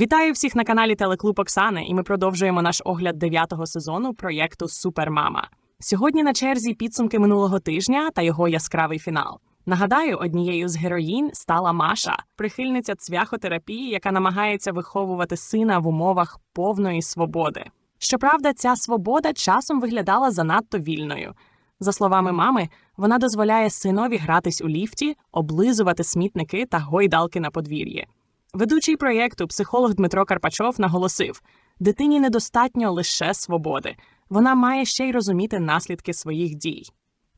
Вітаю всіх на каналі Телеклуб Оксани, і ми продовжуємо наш огляд дев'ятого сезону проєкту Супермама. Сьогодні на черзі підсумки минулого тижня та його яскравий фінал. Нагадаю, однією з героїнь стала Маша, прихильниця цвяхотерапії, яка намагається виховувати сина в умовах повної свободи. Щоправда, ця свобода часом виглядала занадто вільною. За словами мами, вона дозволяє синові гратись у ліфті, облизувати смітники та гойдалки на подвір'ї. Ведучий проєкту, психолог Дмитро Карпачов, наголосив: дитині недостатньо лише свободи, вона має ще й розуміти наслідки своїх дій.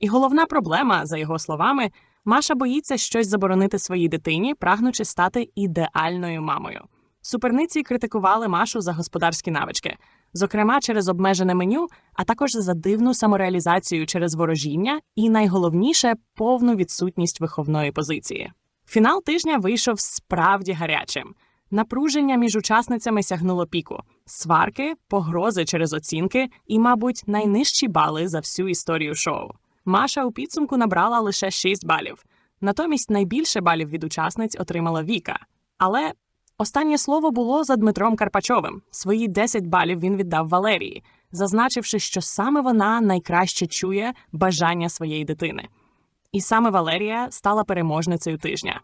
І головна проблема, за його словами, Маша боїться щось заборонити своїй дитині, прагнучи стати ідеальною мамою. Суперниці критикували Машу за господарські навички, зокрема через обмежене меню, а також за дивну самореалізацію через ворожіння і найголовніше повну відсутність виховної позиції. Фінал тижня вийшов справді гарячим. Напруження між учасницями сягнуло піку, сварки, погрози через оцінки і, мабуть, найнижчі бали за всю історію шоу. Маша у підсумку набрала лише 6 балів. Натомість найбільше балів від учасниць отримала Віка. Але останнє слово було за Дмитром Карпачовим. Свої 10 балів він віддав Валерії, зазначивши, що саме вона найкраще чує бажання своєї дитини. І саме Валерія стала переможницею тижня.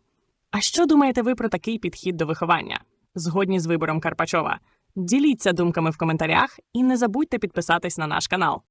А що думаєте ви про такий підхід до виховання? Згодні з вибором Карпачова? Діліться думками в коментарях і не забудьте підписатись на наш канал.